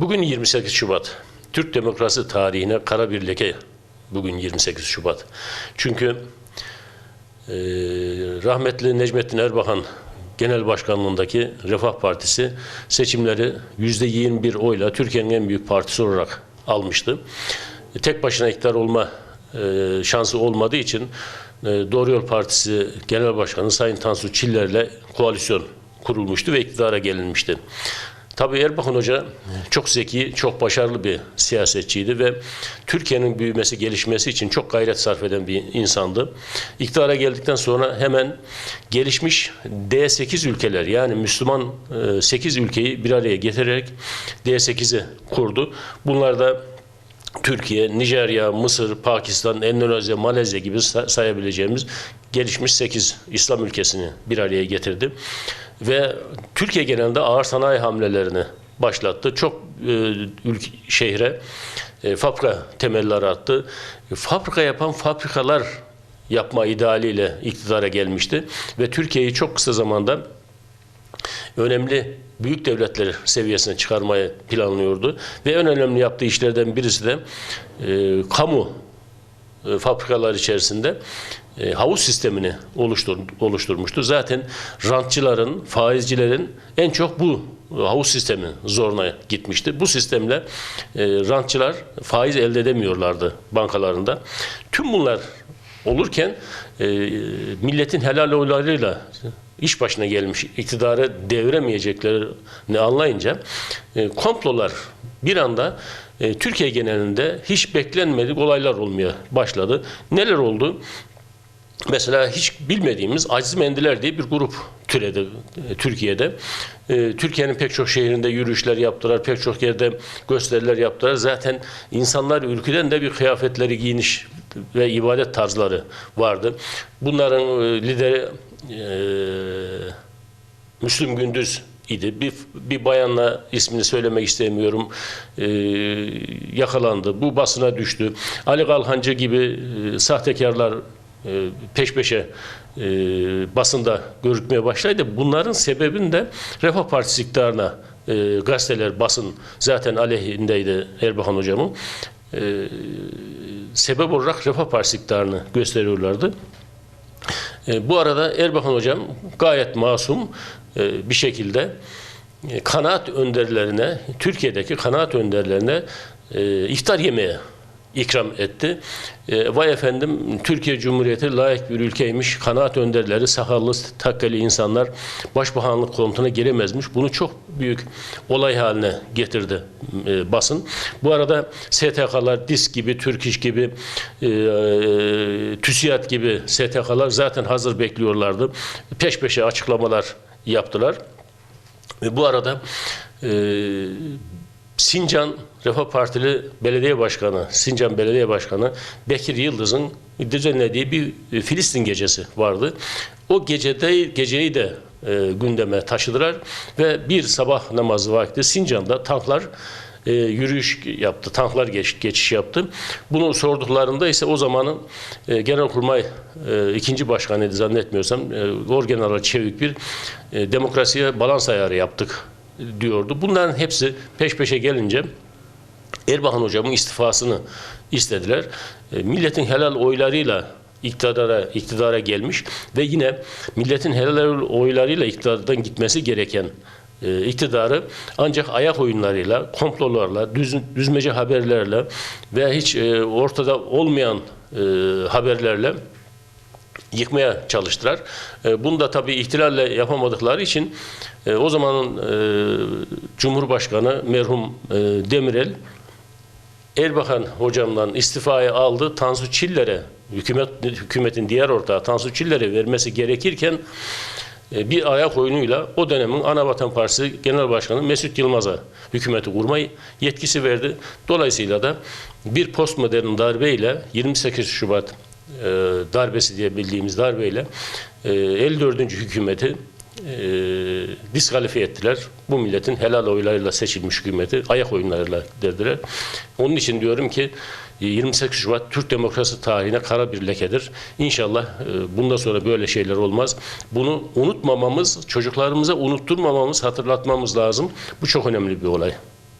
Bugün 28 Şubat. Türk demokrasi tarihine kara bir leke. Bugün 28 Şubat. Çünkü e, rahmetli Necmettin Erbakan Genel Başkanlığındaki Refah Partisi seçimleri %21 oyla Türkiye'nin en büyük partisi olarak almıştı. Tek başına iktidar olma e, şansı olmadığı için e, Doğru Yol Partisi Genel Başkanı Sayın Tansu Çiller'le koalisyon kurulmuştu ve iktidara gelinmişti. Tabii Erbakan Hoca çok zeki, çok başarılı bir siyasetçiydi ve Türkiye'nin büyümesi, gelişmesi için çok gayret sarf eden bir insandı. İktidara geldikten sonra hemen gelişmiş D8 ülkeler yani Müslüman e, 8 ülkeyi bir araya getirerek D8'i kurdu. Bunlar da Türkiye, Nijerya, Mısır, Pakistan, Endonezya, Malezya gibi say- sayabileceğimiz gelişmiş 8 İslam ülkesini bir araya getirdi. Ve Türkiye genelinde ağır sanayi hamlelerini başlattı. Çok e, ülke, şehre e, fabrika temelleri attı. E, fabrika yapan fabrikalar yapma idealiyle iktidara gelmişti. Ve Türkiye'yi çok kısa zamanda önemli büyük devletler seviyesine çıkarmayı planlıyordu. Ve en önemli yaptığı işlerden birisi de e, kamu e, fabrikalar içerisinde e, havuz sistemini oluştur, oluşturmuştu. Zaten rantçıların, faizcilerin en çok bu e, havuz sistemi zoruna gitmişti. Bu sistemle e, rantçılar faiz elde edemiyorlardı bankalarında. Tüm bunlar olurken milletin helal oylarıyla iş başına gelmiş iktidarı deviremeyeceklerini anlayınca e, komplolar bir anda e, Türkiye genelinde hiç beklenmedik olaylar olmaya başladı. Neler oldu? Mesela hiç bilmediğimiz Aziz Mendiler diye bir grup türedi e, Türkiye'de. E, Türkiye'nin pek çok şehrinde yürüyüşler yaptılar, pek çok yerde gösteriler yaptılar. Zaten insanlar ülkeden de bir kıyafetleri giyiniş ve ibadet tarzları vardı. Bunların e, lideri e, Müslüm Gündüz idi. Bir, bir bayanla ismini söylemek istemiyorum. Ee, yakalandı. Bu basına düştü. Ali Kalhancı gibi e, sahtekarlar e, peş peşe e, basında görükmeye başlaydı. Bunların sebebini de Refah Partisi iktidarına e, gazeteler, basın zaten aleyhindeydi Erbakan hocamın. E, sebep olarak Refah Partisi iktidarını gösteriyorlardı. E, bu arada Erbakan hocam gayet masum e, bir şekilde e, kanaat önderlerine, Türkiye'deki kanaat önderlerine e, iftar yemeği ikram etti. E, vay efendim Türkiye Cumhuriyeti layık bir ülkeymiş. Kanaat önderleri, sakallı, takkeli insanlar başbakanlık koltuğuna giremezmiş. Bunu çok büyük olay haline getirdi e, basın. Bu arada STK'lar, DİSK gibi, Türk İş gibi, e, e, TÜSİAD gibi STK'lar zaten hazır bekliyorlardı. Peş peşe açıklamalar yaptılar. Ve bu arada e, Sincan Refah Partili Belediye Başkanı, Sincan Belediye Başkanı Bekir Yıldız'ın düzenlediği bir e, Filistin gecesi vardı. O gecede geceyi de e, gündeme taşıdılar ve bir sabah namazı vakti Sincan'da tanklar e, yürüyüş yaptı, tanklar geç, geçiş yaptı. Bunu sorduklarında ise o zamanın e, Genelkurmay e, ikinci başkanıydı zannetmiyorsam, e, Orgeneral Çevik bir e, demokrasiye balans ayarı yaptık diyordu. Bunların hepsi peş peşe gelince Erbakan hocamın istifasını istediler. E, milletin helal oylarıyla iktidara iktidara gelmiş ve yine milletin helal oylarıyla iktidardan gitmesi gereken e, iktidarı ancak ayak oyunlarıyla, komplolarla, düz, düzmece haberlerle ve hiç e, ortada olmayan haberlerle yıkmaya çalıştılar. E, bunu da tabii ihtilalle yapamadıkları için e, o zamanın e, Cumhurbaşkanı merhum e, Demirel Erbakan hocamdan istifayı aldı. Tansu Çiller'e hükümet hükümetin diğer ortağı Tansu Çiller'e vermesi gerekirken e, bir ayak oyunuyla o dönemin Anavatan Partisi Genel Başkanı Mesut Yılmaz'a hükümeti kurmayı yetkisi verdi. Dolayısıyla da bir postmodern darbeyle 28 Şubat e, darbesi diye bildiğimiz darbeyle e, 54. hükümeti e, diskalifiye ettiler. Bu milletin helal oylarıyla seçilmiş hükümeti ayak oyunlarıyla dediler. Onun için diyorum ki e, 28 Şubat Türk demokrasi tarihine kara bir lekedir. İnşallah e, bundan sonra böyle şeyler olmaz. Bunu unutmamamız, çocuklarımıza unutturmamamız, hatırlatmamız lazım. Bu çok önemli bir olay.